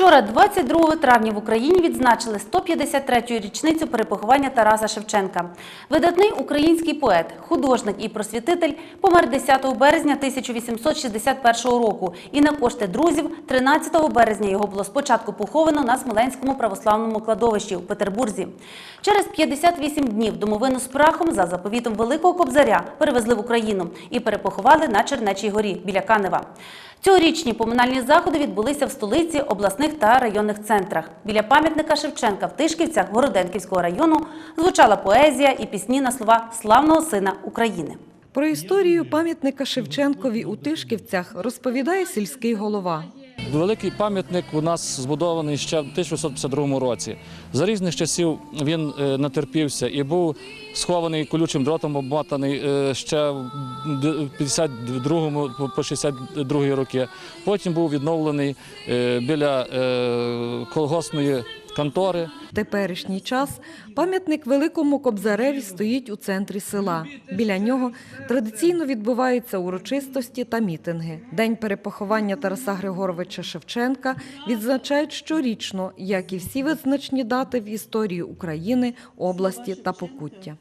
Вчора, 22 травня, в Україні відзначили 153-ю річницю перепоховання Тараса Шевченка. Видатний український поет, художник і просвітитель помер 10 березня 1861 року. І на кошти друзів 13 березня його було спочатку поховано на Смоленському православному кладовищі у Петербурзі. Через 58 днів домовину з прахом за заповітом Великого Кобзаря перевезли в Україну і перепоховали на Чернечій горі біля Канева. Цьогорічні поминальні заходи відбулися в столиці, обласних та районних центрах. Біля пам'ятника Шевченка в Тишківцях Городенківського району звучала поезія і пісні на слова славного сина України. Про історію пам'ятника Шевченкові у Тишківцях розповідає сільський голова. Великий пам'ятник у нас збудований ще в 1852 році. За різних часів він е, натерпівся і був схований колючим дротом, обмотаний е, ще в 52 по 62 роки. Потім був відновлений е, біля колгоспної контори. Теперішній час пам'ятник Великому Кобзареві стоїть у центрі села. Біля нього традиційно відбуваються урочистості та мітинги. День перепоховання Тараса Григоровича Шевченка відзначають щорічно, як і всі визначні дати в історії України, області та Покуття.